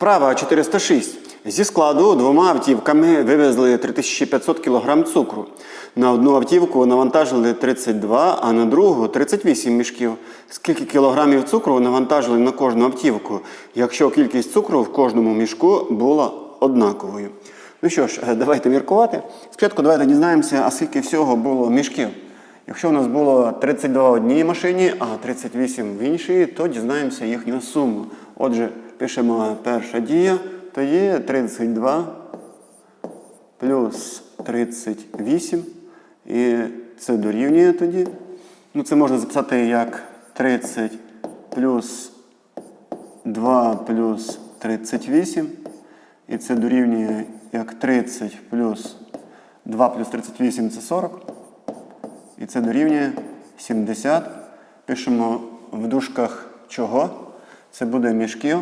Вправа 406. Зі складу двома автівками вивезли 3500 кг цукру. На одну автівку навантажили 32, а на другу 38 мішків. Скільки кілограмів цукру навантажили на кожну автівку, якщо кількість цукру в кожному мішку була однаковою? Ну що ж, е, давайте міркувати. Спочатку давайте дізнаємося, а скільки всього було мішків. Якщо у нас було 32 в одній машині, а 38 в іншій, то дізнаємося їхню суму. Отже, пишемо перша дія, то є 32 плюс 38. І це дорівнює тоді. Ну, це можна записати як 30 плюс 2 плюс 38. І це дорівнює як 30 плюс 2 плюс 38 це 40. І це дорівнює 70. Пишемо в дужках чого. Це буде мішків.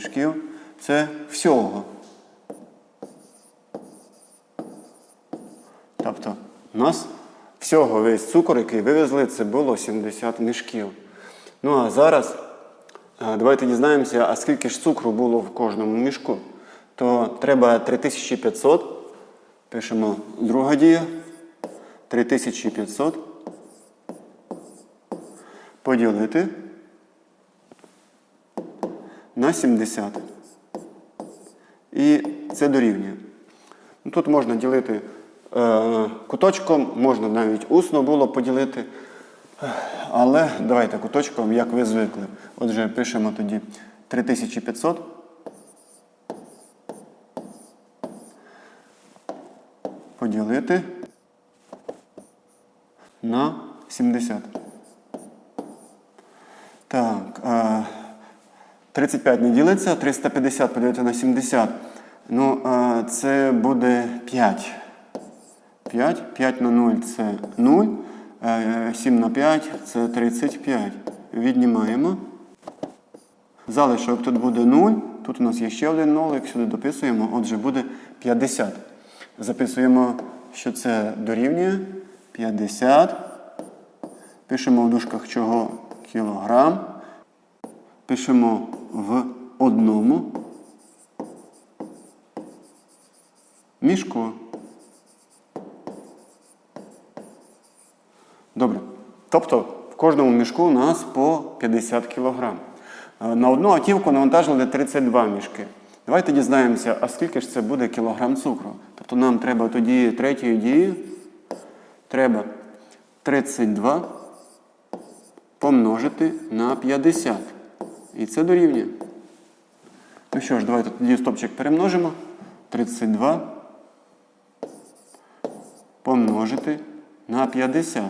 Мішків. Це всього. Тобто у нас всього весь цукор, який вивезли, це було 70 мішків. Ну а зараз е, давайте дізнаємося, а скільки ж цукру було в кожному мішку. То треба 3500. Пишемо друга дія. 3500. Поділити на 70. І це дорівнює. Ну, Тут можна ділити е, куточком, можна навіть усно було поділити. Але давайте куточком, як ви звикли. Отже, пишемо тоді 3500. Поділити на 70. Так. Е, 35 не ділиться, 350 поділити на 70. Ну, е, це буде 5. 5. 5 на 0 це 0. Е, 7 на 5 це 35. Віднімаємо. Залишок тут буде 0. Тут у нас є ще один нолик, сюди дописуємо, отже, буде 50. Записуємо, що це дорівнює 50. Пишемо в дужках чого кілограм. Пишемо в одному мішку. Добре. Тобто в кожному мішку у нас по 50 кг. На одну автівку навантажили 32 мішки. Давайте дізнаємося, а скільки ж це буде кілограм цукру. Тобто нам треба тоді третьої дії. Треба 32 помножити на 50. І це дорівнює. Ну що ж, давайте тоді стопчик перемножимо. 32 помножити на 50.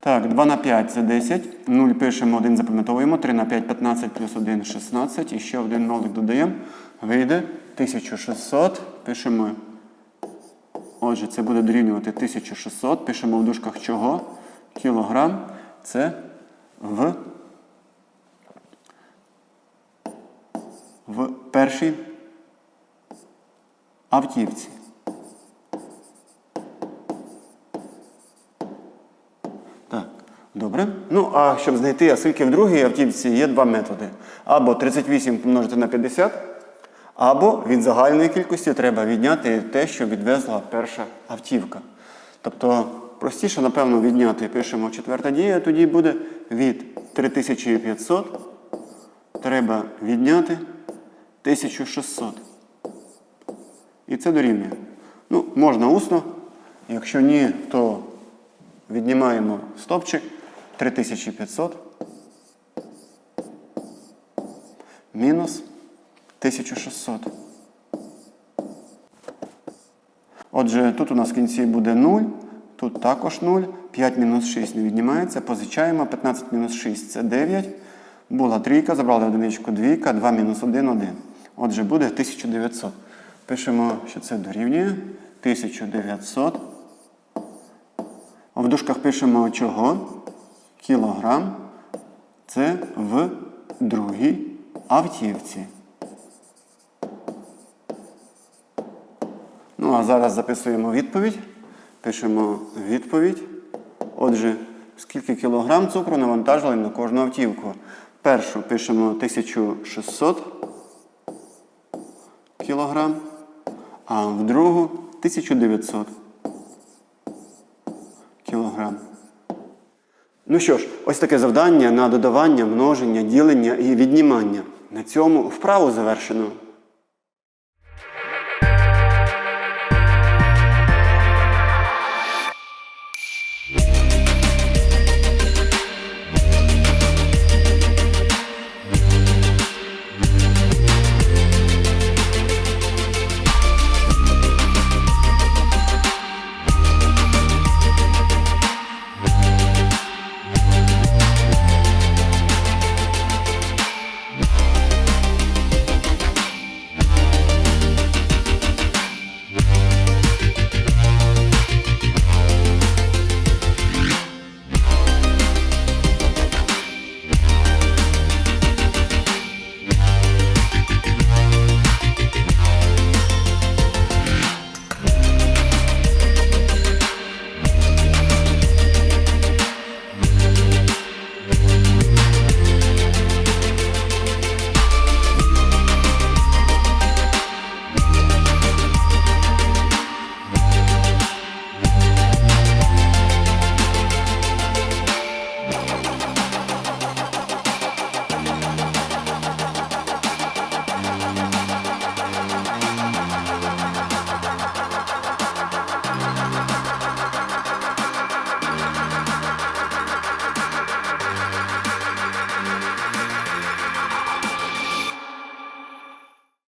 Так, 2 на 5 це 10. 0 пишемо, 1 запам'ятовуємо. 3 на 5 15 плюс 1 16. І ще один нолик додаємо. Вийде 1600. Пишемо. Отже, це буде дорівнювати 1600. Пишемо в дужках чого? Кілограм. Це в в першій автівці. Так, добре. Ну, а щоб знайти, а скільки в другій автівці є два методи. Або 38 помножити на 50, або від загальної кількості треба відняти те, що відвезла перша автівка. Тобто, простіше, напевно, відняти пишемо четверта дія, тоді буде від 3500 треба відняти 1600. І це дорівнює. Ну, можна усно. Якщо ні, то віднімаємо стопчик 3500 мінус 1600. Отже, тут у нас в кінці буде 0, тут також 0, 5 мінус 6 не віднімається, позичаємо, 15 мінус 6 це 9. Була трійка, забрали одиничку двійка, 2 мінус 1 1. Отже, буде 1900. Пишемо, що це дорівнює 1900. В дужках пишемо чого? Кілограм. Це в другій автівці. Ну, а зараз записуємо відповідь. Пишемо відповідь. Отже, скільки кілограм цукру навантажили на кожну автівку. Першу пишемо 1600 кілограм, а в другу 1900 кілограм. Ну що ж, ось таке завдання на додавання, множення, ділення і віднімання. На цьому вправу завершено.